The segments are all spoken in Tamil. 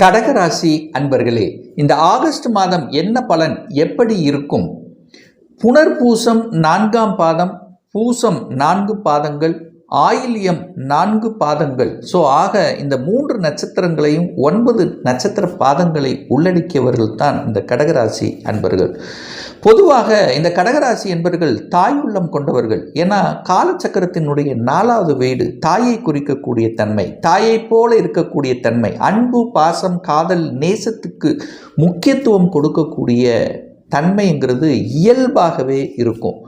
கடகராசி அன்பர்களே இந்த ஆகஸ்ட் மாதம் என்ன பலன் எப்படி இருக்கும்? புனர்பூசம் நான்காம் பாதம் பூசம் நான்கு பாதங்கள் ஆயில்யம் நான்கு பாதங்கள். ஸோ ஆக இந்த மூன்று நட்சத்திரங்களையும் ஒன்பது நட்சத்திர பாதங்களை உள்ளடக்கியவர்கள் தான் இந்த கடகராசி அன்பர்கள். பொதுவாக இந்த கடகராசி என்பர்கள் தாய் உள்ளம் கொண்டவர்கள். ஏன்னா காலச்சக்கரத்தினுடைய நாலாவது வீடு தாயை குறிக்கக்கூடிய தன்மை தாயைப் போல இருக்கக்கூடிய தன்மை அன்பு பாசம் காதல் நேசத்துக்கு முக்கியத்துவம் கொடுக்கக்கூடிய தன்மைங்கிறது இயல்பாகவே இருக்கும்.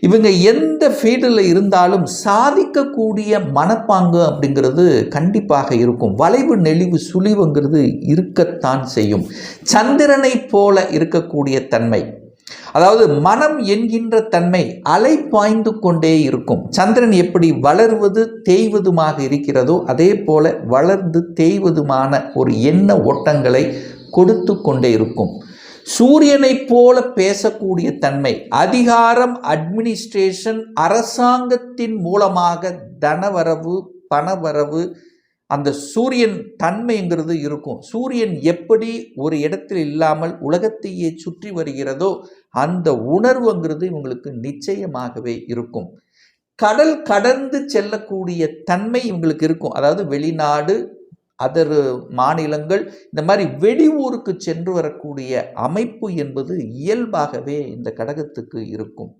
இவங்க எந்த ஃபீல்டில் இருந்தாலும் சாதிக்கக்கூடிய மனப்பாங்கு அப்படிங்கிறது கண்டிப்பாக இருக்கும். வளைவு நெளிவு சுழிவுங்கிறது இருக்கத்தான் செய்யும். சந்திரனை போல இருக்கக்கூடிய தன்மை. அதாவது மனம் என்கின்ற தன்மை அலை பாய்ந்து கொண்டே இருக்கும். சந்திரன் எப்படி வளர்வது தேய்வதுமாக இருக்கிறதோ அதே போல வளர்ந்து தேய்வதுமான ஒரு எண்ண ஓட்டங்களை கொடுத்து கொண்டே இருக்கும். சூரியனைப் போல பேசக்கூடிய தன்மை அதிகாரம் அட்மினிஸ்ட்ரேஷன் அரசாங்கத்தின் மூலமாக தனவரவு பணவரவு அந்த சூரியன் தன்மைங்கிறது இருக்கும். சூரியன் எப்படி ஒரு இடத்தில் இல்லாமல் உலகத்தையே சுற்றி வருகிறதோ அந்த உணர்வுங்கிறது இவங்களுக்கு நிச்சயமாகவே இருக்கும். கடல் கடந்து செல்லக்கூடிய தன்மை இவங்களுக்கு இருக்கும். அதாவது வெளிநாடு அதர் மாநிலங்கள் இந்த மாதிரி வெளியூருக்கு சென்று வரக்கூடிய அமைப்பு என்பது இயல்பாகவே இந்த கடகத்துக்கு இருக்கும்.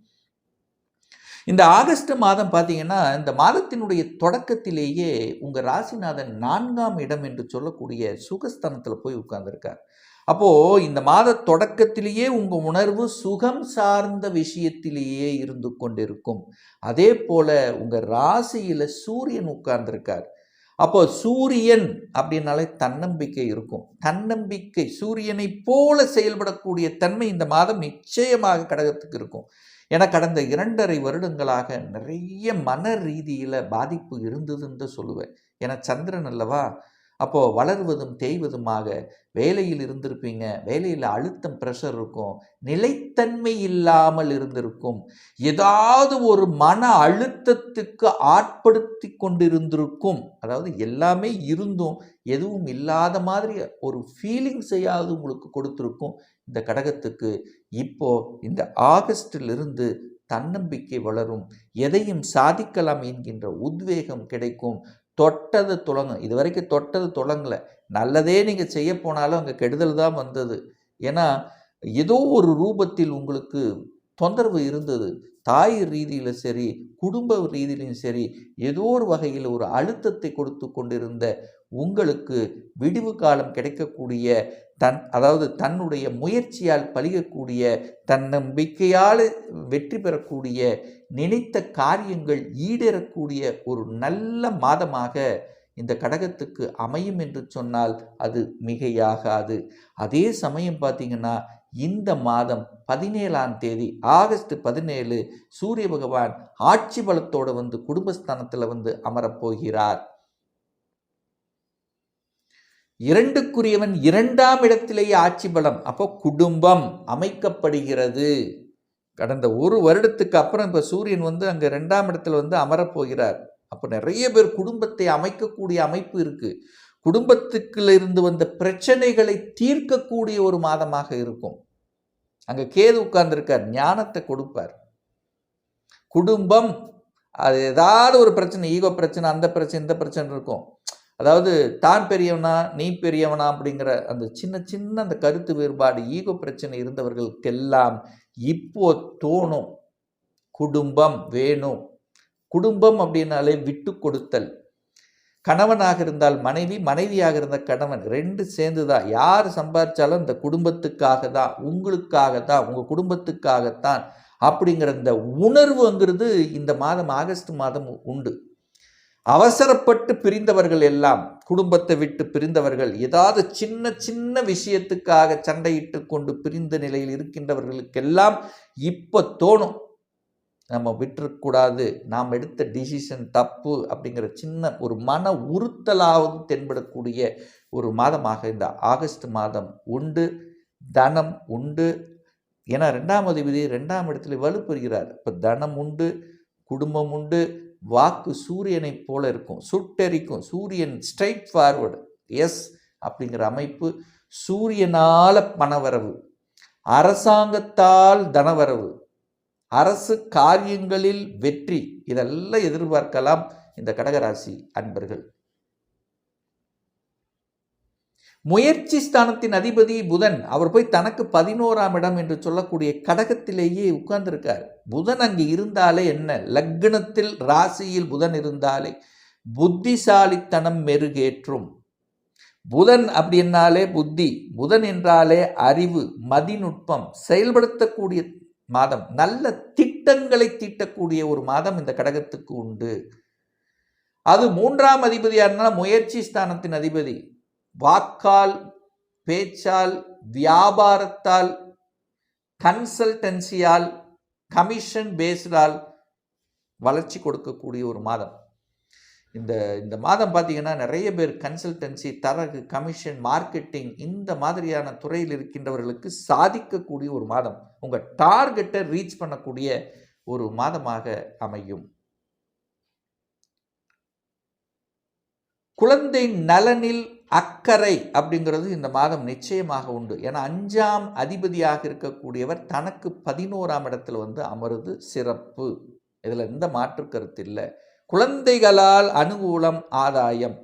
இந்த ஆகஸ்ட் மாதம் பார்த்தீங்கன்னா இந்த மாதத்தினுடைய தொடக்கத்திலேயே உங்கள் ராசிநாதன் நான்காம் இடம் என்று சொல்லக்கூடிய சுகஸ்தானத்தில் போய் உட்கார்ந்துருக்கார். அப்போது இந்த மாத தொடக்கத்திலேயே உங்கள் உணர்வு சுகம் சார்ந்த விஷயத்திலேயே இருந்து கொண்டிருக்கும். அதே போல் உங்கள் ராசியில் சூரியன் உட்கார்ந்துருக்கார். அப்போ சூரியன் அப்படின்னாலே தன்னம்பிக்கை இருக்கும். தன்னம்பிக்கை சூரியனை போல செயல்படக்கூடிய தன்மை இந்த மாதம் நிச்சயமாக கடகத்துக்கு இருக்கும். ஏன்னா கடந்த இரண்டரை வருடங்களாக நிறைய மன ரீதியில் பாதிப்பு இருந்ததுன்னு தான் சொல்லுவேன். ஏன்னா சந்திரன் அல்லவா அப்போது வளர்வதும் தேய்வதுமாக வேலையில் இருந்திருப்பீங்க. வேலையில் அழுத்தம் ப்ரெஷர் இருக்கும். நிலைத்தன்மை இல்லாமல் இருந்திருக்கும். ஏதாவது ஒரு மன அழுத்தத்துக்கு ஆட்படுத்தி கொண்டிருந்திருக்கும். அதாவது எல்லாமே இருந்தும் எதுவும் இல்லாத மாதிரி ஒரு ஃபீலிங்ஸையாவது உங்களுக்கு கொடுத்துருக்கும் இந்த கடகத்துக்கு. இப்போது இந்த ஆகஸ்டிலிருந்து தன்னம்பிக்கை வளரும். எதையும் சாதிக்கலாம் என்கின்ற உத்வேகம் கிடைக்கும். தொட்டது தொடங்கும் இது வரைக்கும் தொட்டது தொடங்கலை நல்லதே நீங்கள் செய்ய போனாலும் அங்கே கெடுதல் தான் வந்தது. ஏன்னா ஏதோ ஒரு ரூபத்தில் உங்களுக்கு தொந்தரவு இருந்தது. தாய் ரீதியில் சரி குடும்ப ரீதியிலும் சரி ஏதோ ஒரு வகையில் ஒரு அழுத்தத்தை கொடுத்து கொண்டிருந்த உங்களுக்கு விடிவு காலம் கிடைக்கக்கூடிய தன் அதாவது தன்னுடைய முயற்சியால் பழிகக்கூடிய தன்னம்பிக்கையால் வெற்றி பெறக்கூடிய நினைத்த காரியங்கள் ஈடேறக்கூடிய ஒரு நல்ல மாதமாக இந்த கடகத்துக்கு அமையும் என்று சொன்னால் அது மிகையாகாது. அதே சமயம் பார்த்தீங்கன்னா இந்த மாதம் பதினேழாம் தேதி ஆகஸ்ட் பதினேழு சூரிய பகவான் ஆட்சி பலத்தோடு வந்து குடும்பஸ்தானத்தில் வந்து அமரப்போகிறார். இரண்டுக்குரியவன் இரண்டாம் இடத்திலேயே ஆட்சி பலம் அப்போ குடும்பம் அமைக்கப்படுகிறது. கடந்த ஒரு வருடத்துக்கு அப்புறம் இப்போ சூரியன் வந்து அங்கே ரெண்டாம் இடத்துல வந்து அமரப்போகிறார் அப்போ நிறைய பேர் குடும்பத்தை அமைக்கக்கூடிய அமைப்பு இருக்குது குடும்பத்துக்குள்ள இருந்து வந்த பிரச்சனைகளை தீர்க்கக்கூடிய ஒரு மாதமாக இருக்கும். அங்கே கேது உட்கார்ந்துருக்கார் ஞானத்தை கொடுப்பார். குடும்பம் அது ஏதாவது ஒரு பிரச்சனை ஈகோ பிரச்சனை அந்த பிரச்சனை இந்த பிரச்சனை இருக்கும். அதாவது தான் பெரியவனா நீ பெரியவனா அப்படிங்கிற அந்த சின்ன சின்ன அந்த கருத்து வேறுபாடு ஈகோ பிரச்சனை இருந்தவர்களுக்கெல்லாம் இப்போ தோணும். குடும்பம் வேணும். குடும்பம் அப்படின்னாலே விட்டு கொடுத்தல். கணவனாக இருந்தால் மனைவி மனைவியாக இருந்த கணவன் ரெண்டு சேர்ந்து தான் யார் சம்பாதிச்சாலும் இந்த குடும்பத்துக்காக தான் உங்களுக்காக தான் உங்கள் குடும்பத்துக்காகத்தான் அப்படிங்கிற இந்த உணர்வுங்கிறது இந்த மாதம் ஆகஸ்ட் மாதம் உண்டு. அவசரப்பட்டு பிரிந்தவர்கள் எல்லாம் குடும்பத்தை விட்டு பிரிந்தவர்கள் ஏதாவது சின்ன சின்ன விஷயத்துக்காக சண்டையிட்டு கொண்டு பிரிந்த நிலையில் இருக்கின்றவர்களுக்கெல்லாம் இப்போ தோணும். நம்ம விட்டுறக்கூடாது நாம் எடுத்த டிசிஷன் தப்பு அப்படிங்கிற சின்ன ஒரு மன உறுத்தலாவது தென்படக்கூடிய ஒரு மாதமாக இந்த ஆகஸ்ட் மாதம் உண்டு தனம் உண்டு. ஏன்னா ரெண்டாம் அதிபதி ரெண்டாம் இடத்துல வலுப்பெறுகிறார். இப்போ தனம் உண்டு குடும்பம் உண்டு வாக்கு சூரியனைப் போல இருக்கும் சுட்டெரிக்கும் சூரியன் ஸ்ட்ரைட் ஃபார்வர்டு எஸ் அப்படிங்கிற அமைப்பு சூரியனால பணவரவு அரசாங்கத்தால் தனவரவு அரசு காரியங்களில் வெற்றி இதெல்லாம் எதிர்பார்க்கலாம் இந்த கடகராசி அன்பர்கள். முயற்சி ஸ்தானத்தின் அதிபதி புதன் அவர் போய் தனக்கு பதினோராம் இடம் என்று சொல்லக்கூடிய கடகத்திலேயே உட்கார்ந்திருக்கார். புதன் அங்கு இருந்தாலே என்ன? லக்னத்தில் ராசியில் புதன் இருந்தாலே புத்திசாலித்தனம் மெருகேற்றும். புதன் அப்படின்னாலே புத்தி புதன் என்றாலே அறிவு மதிநுட்பம் செயல்படுத்தக்கூடிய மாதம் நல்ல திட்டங்களை தீட்டக்கூடிய ஒரு மாதம் இந்த கடகத்துக்கு உண்டு. அது மூன்றாம் அதிபதியாருன்னா முயற்சி ஸ்தானத்தின் அதிபதி. வாக்கால் பேச்சால் வியாபாரத்தால் கன்சல்டன்சியால் கமிஷன் பேஸ்டால் வளர்ச்சி கொடுக்கக்கூடிய ஒரு மாதம். இந்த இந்த மாதம் பார்த்தீங்கன்னா நிறைய பேர் கன்சல்டன்சி தரகு கமிஷன் மார்க்கெட்டிங் இந்த மாதிரியான துறையில் இருக்கின்றவர்களுக்கு சாதிக்கக்கூடிய ஒரு மாதம். உங்கள் டார்கெட்டை ரீச் பண்ணக்கூடிய ஒரு மாதமாக அமையும். குழந்தை நலனில் அக்கறை அப்படிங்கிறது இந்த மாதம் நிச்சயமாக உண்டு. ஏன்னா அஞ்சாம் அதிபதியாக இருக்கக்கூடியவர் தனக்கு பதினோராம் இடத்துல வந்து அமருது சிறப்பு. இதில் எந்த மாற்று கருத்து இல்லை. குழந்தைகளால் அனுகூலம் ஆதாயம்.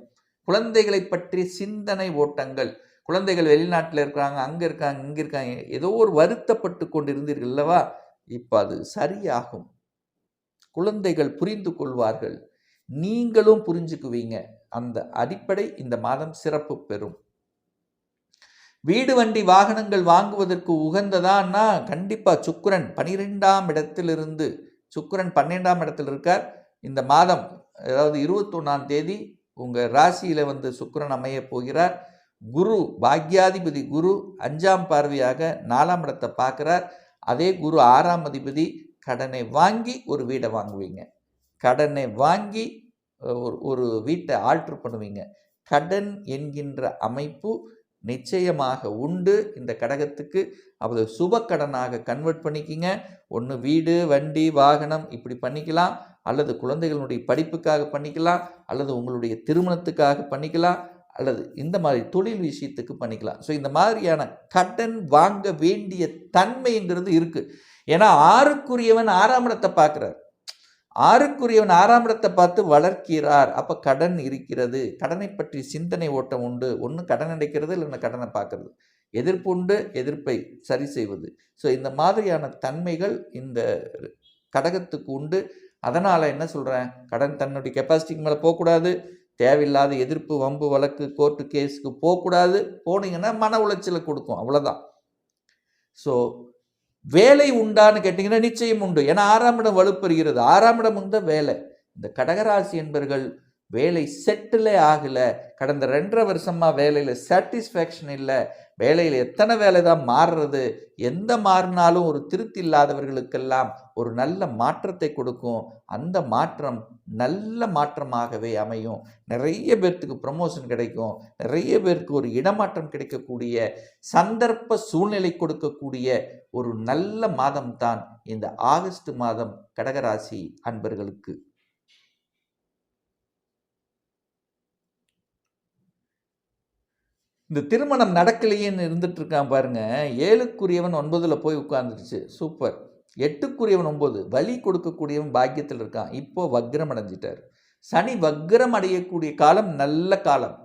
குழந்தைகளை பற்றி சிந்தனை ஓட்டங்கள். குழந்தைகள் வெளிநாட்டில் இருக்கிறாங்க அங்கே இருக்காங்க இங்கே இருக்காங்க. ஏதோ ஒரு வருத்தப்பட்டு கொண்டு இருந்தீர்கள் அல்லவா? இப்போ அது சரியாகும். குழந்தைகள் புரிந்து கொள்வார்கள். நீங்களும் புரிஞ்சுக்குவீங்க. அந்த அடிப்படை இந்த மாதம் சிறப்பு பெறும். வீடு வண்டி வாகனங்கள் வாங்குவதற்கு உகந்ததான்னா கண்டிப்பாக சுக்கரன் பனிரெண்டாம் இடத்திலிருந்து சுக்கரன் பன்னெண்டாம் இடத்தில் இருக்கார். இந்த மாதம் அதாவது இருபத்தொன்னாம் தேதி உங்கள் ராசியில் வந்து சுக்கரன் அமைய போகிறார். குரு பாக்யாதிபதி குரு அஞ்சாம் பார்வையாக நாலாம் இடத்தை பார்க்குறார். அதே குரு ஆறாம் அதிபதி கடனை வாங்கி ஒரு வீடை வாங்குவீங்க. கடனை வாங்கி ஒரு ஒரு வீட்டை ஆல்ட்ரு பண்ணுவீங்க. கடன் என்கின்ற அமைப்பு நிச்சயமாக உண்டு. இந்த கடகத்துக்கு அது சுப கடனாக கன்வெர்ட் பண்ணிக்கிங்க. ஒன்று வீடு வண்டி வாகனம் இப்படி பண்ணிக்கலாம். அல்லது குழந்தைகளுடைய படிப்புக்காக பண்ணிக்கலாம். அல்லது உங்களுடைய திருமணத்துக்காக பண்ணிக்கலாம். அல்லது இந்த மாதிரி தொழில் விஷயத்துக்கு பண்ணிக்கலாம். ஸோ இந்த மாதிரியான கடன் வாங்க வேண்டிய தன்மைங்கிறது இருக்குது ஏன்னா ஆறுக்குரியவன் ஆறாம் இடத்தை பார்க்குறார். ஆறுக்குரியவன் ஆறாம் இடத்தை பார்த்து வளர்க்கிறார். அப்போ கடன் இருக்கிறது. கடனை பற்றி சிந்தனை ஓட்டம் உண்டு. ஒன்று கடன் அடைக்கிறது இல்லைன்னா கடனை பார்க்கறது. எதிர்ப்பு உண்டு எதிர்ப்பை சரி செய்வது. ஸோ இந்த மாதிரியான தன்மைகள் இந்த கடகத்துக்கு உண்டு. அதனால் என்ன சொல்கிறேன் கடன் தன்னுடைய கெப்பாசிட்டிக்கு மேலே போகக்கூடாது. தேவையில்லாத எதிர்ப்பு வம்பு வழக்கு கோர்ட்டு கேஸுக்கு போகக்கூடாது. போனீங்கன்னா மன உளைச்சலை கொடுக்கும். அவ்வளோதான் ஸோ வேலை உண்டான்னு கேட்டிங்கன்னா நிச்சயம் உண்டு. ஏன்னா ஆறாம் இடம் வலுப்பெறுகிறது ஆறாம் இடம் வந்து வேலை. இந்த கடகராசி என்பர்கள் வேலை செட்டிலே ஆகலை. கடந்த ரெண்டரை வருஷமாக வேலையில் சாட்டிஸ்ஃபேக்ஷன் இல்லை. வேலையில் எத்தனை வேலை தான் மாறுறது? எந்த மாறினாலும் ஒரு திருப்தி இல்லாதவர்களுக்கெல்லாம் ஒரு நல்ல மாற்றத்தை கொடுக்கும். அந்த மாற்றம் நல்ல மாற்றமாகவே அமையும். நிறைய பேர்த்துக்கு ப்ரமோஷன் கிடைக்கும். நிறைய பேருக்கு ஒரு இடமாற்றம் கிடைக்கக்கூடிய சந்தர்ப்ப சூழ்நிலை கொடுக்கக்கூடிய ஒரு நல்ல மாதம் தான் இந்த ஆகஸ்ட் மாதம் கடகராசி அன்பர்களுக்கு. இந்த திருமணம் நடக்கலையேன்னு இருந்துட்டு இருக்கான் பாருங்க. ஏழுக்குரியவன் ஒன்பதில் போய் உட்காந்துருச்சு சூப்பர். எட்டுக்குரியவன் ஒன்பது வலி கொடுக்கக்கூடியவன் பாக்கியத்தில் இருக்கான். இப்போ வக்ரம் அடைஞ்சிட்டார். சனி வக்ரம் அடையக்கூடிய காலம் நல்ல காலம்.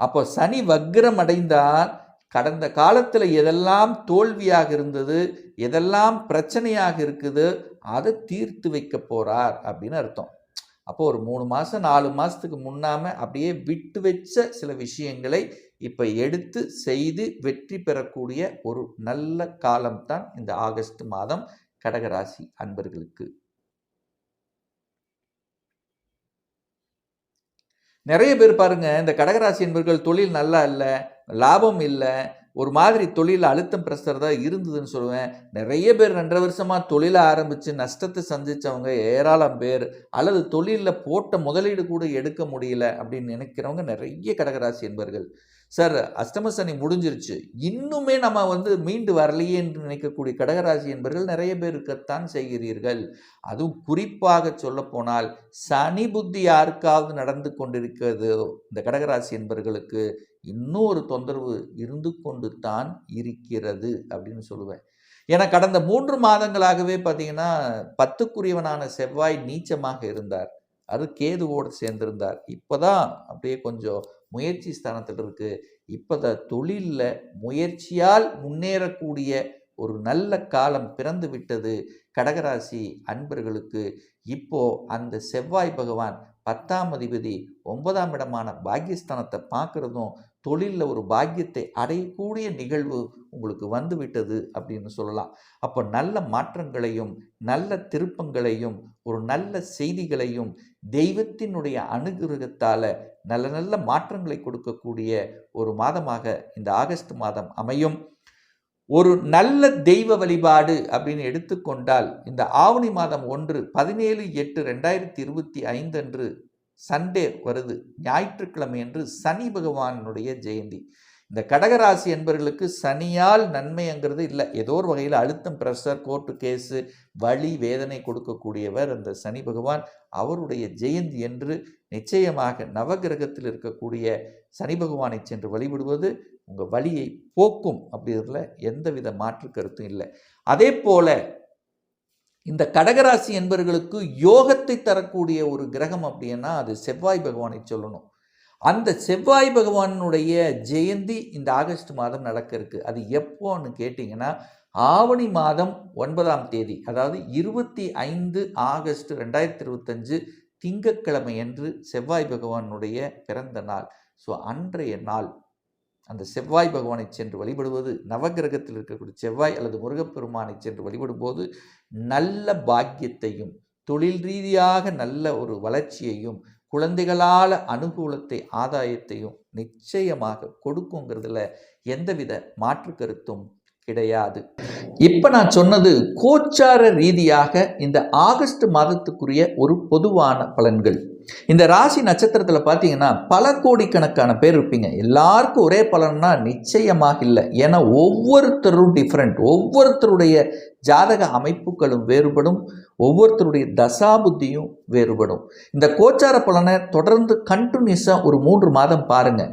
அப்போ சனி வக்ரம் அடைந்தால் கடந்த காலத்தில் எதெல்லாம் தோல்வியாக இருந்தது எதெல்லாம் பிரச்சனையாக இருக்குது அதை தீர்த்து வைக்க போகிறார் அப்படின்னு அர்த்தம். அப்போ ஒரு மூணு மாதம் நாலு மாதத்துக்கு முன்னாமல் அப்படியே விட்டு வச்ச சில விஷயங்களை இப்போ எடுத்து செய்து வெற்றி பெறக்கூடிய ஒரு நல்ல காலம்தான் இந்த ஆகஸ்ட் மாதம். கடகராசி அன்பர்களுக்கு. நிறைய பேர் பாருங்க இந்த கடகராசி என்பர்கள் தொழில் நல்லா இல்லை லாபம் இல்லை ஒரு மாதிரி தொழில் அழுத்தம் பிரஷர் தான் இருந்ததுன்னு சொல்லுவேன். நிறைய பேர் ரெண்டரை வருஷமாக தொழிலை ஆரம்பித்து நஷ்டத்தை சந்தித்தவங்க ஏராளம் பேர். அல்லது தொழிலில் போட்ட முதலீடு கூட எடுக்க முடியல அப்படின்னு நினைக்கிறவங்க நிறைய கடகராசி என்பர்கள். சார் அஷ்டம சனி முடிஞ்சிருச்சு. இன்னுமே நம்ம வந்து மீண்டு வரலையே என்று நினைக்கக்கூடிய கடகராசி என்பர்கள் நிறைய பேர் இருக்கத்தான் செய்கிறீர்கள். அதுவும் குறிப்பாக சொல்லப்போனால் சனி புத்தி யாருக்காவது நடந்து கொண்டிருக்கிறதோ இந்த கடகராசி என்பவர்களுக்கு ஒரு தொந்தரவு இருந்து கொண்டு தான் இருக்கிறது அப்படின்னு சொல்லுவேன். ஏன்னா கடந்த மூன்று மாதங்களாகவே பார்த்தீங்கன்னா பத்துக்குரியவனான செவ்வாய் நீச்சமாக இருந்தார். அது கேதுவோடு சேர்ந்திருந்தார். இப்போதான் அப்படியே கொஞ்சம் முயற்சி ஸ்தானத்தில் இருக்குது இப்போ தொழிலில் முயற்சியால் முன்னேறக்கூடிய ஒரு நல்ல காலம் பிறந்து விட்டது கடகராசி அன்பர்களுக்கு. இப்போ அந்த செவ்வாய் பகவான் பத்தாம் அதிபதி ஒன்பதாம் இடமான பாக்கியஸ்தானத்தை பார்க்குறதும் தொழிலில் ஒரு பாக்கியத்தை அடையக்கூடிய நிகழ்வு உங்களுக்கு வந்துவிட்டது அப்படின்னு சொல்லலாம். அப்போ நல்ல மாற்றங்களையும் நல்ல திருப்பங்களையும் ஒரு நல்ல செய்திகளையும் தெய்வத்தினுடைய அனுகிரகத்தால் நல்ல நல்ல மாற்றங்களை கொடுக்கக்கூடிய ஒரு மாதமாக இந்த ஆகஸ்ட் மாதம் அமையும். ஒரு நல்ல தெய்வ வழிபாடு அப்படின்னு எடுத்துக்கொண்டால் இந்த ஆவணி மாதம் ஒன்று பதினேழு எட்டு ரெண்டாயிரத்தி இருபத்தி ஐந்து அன்று சண்டே வருது. ஞாயிற்றுக்கிழமை என்று சனி பகவானுடைய ஜெயந்தி. இந்த கடகராசி என்பவர்களுக்கு சனியால் நன்மைங்கிறது இல்லை. ஏதோ ஒரு வகையில் அழுத்தம் ப்ரெஷர் கோர்ட்டு கேஸு வழி வேதனை கொடுக்கக்கூடியவர் அந்த சனி பகவான். அவருடைய ஜெயந்தி என்று நிச்சயமாக நவகிரகத்தில் இருக்கக்கூடிய சனி பகவானை சென்று வழிபடுவது உங்கள் வழியை போக்கும் அப்படிங்கிறதுல எந்தவித மாற்று கருத்தும் இல்லை. அதே போல இந்த கடகராசி என்பவர்களுக்கு யோகத்தை தரக்கூடிய ஒரு கிரகம் அப்படின்னா அது செவ்வாய் பகவானை சொல்லணும். அந்த செவ்வாய் பகவானுடைய ஜெயந்தி இந்த ஆகஸ்ட் மாதம் நடக்க இருக்கு அது எப்போன்னு கேட்டிங்கன்னா ஆவணி மாதம் ஒன்பதாம் தேதி அதாவது இருபத்தி ஐந்து ஆகஸ்ட் ரெண்டாயிரத்தி இருபத்தஞ்சு திங்கக்கிழமை என்று செவ்வாய் பகவானுடைய பிறந்த நாள். ஸோ அன்றைய நாள். அந்த செவ்வாய் பகவானை சென்று வழிபடுவது நவகிரகத்தில் இருக்கக்கூடிய செவ்வாய் அல்லது முருகப்பெருமானை சென்று வழிபடும்போது நல்ல பாக்கியத்தையும் தொழில் ரீதியாக நல்ல ஒரு வளர்ச்சியையும் குழந்தைகளால் அனுகூலத்தை ஆதாயத்தையும் நிச்சயமாக கொடுக்குங்கிறதுல எந்தவித மாற்று கருத்தும் கிடையாது. இப்போ நான் சொன்னது கோச்சார ரீதியாக இந்த ஆகஸ்ட் மாதத்துக்குரிய ஒரு பொதுவான பலன்கள். இந்த ராசி நட்சத்திரத்தில் பார்த்தீங்கன்னா பல கோடிக்கணக்கான பேர் இருப்பீங்க. எல்லாருக்கும் ஒரே பலன்னா நிச்சயமாக இல்லை. ஏன்னா ஒவ்வொருத்தரும் டிஃப்ரெண்ட் ஒவ்வொருத்தருடைய ஜாதக அமைப்புகளும் வேறுபடும். ஒவ்வொருத்தருடைய தசாபுத்தியும் வேறுபடும். இந்த கோச்சார பலனை தொடர்ந்து கண்டினியூஸாக ஒரு மூன்று மாதம் பாருங்கள்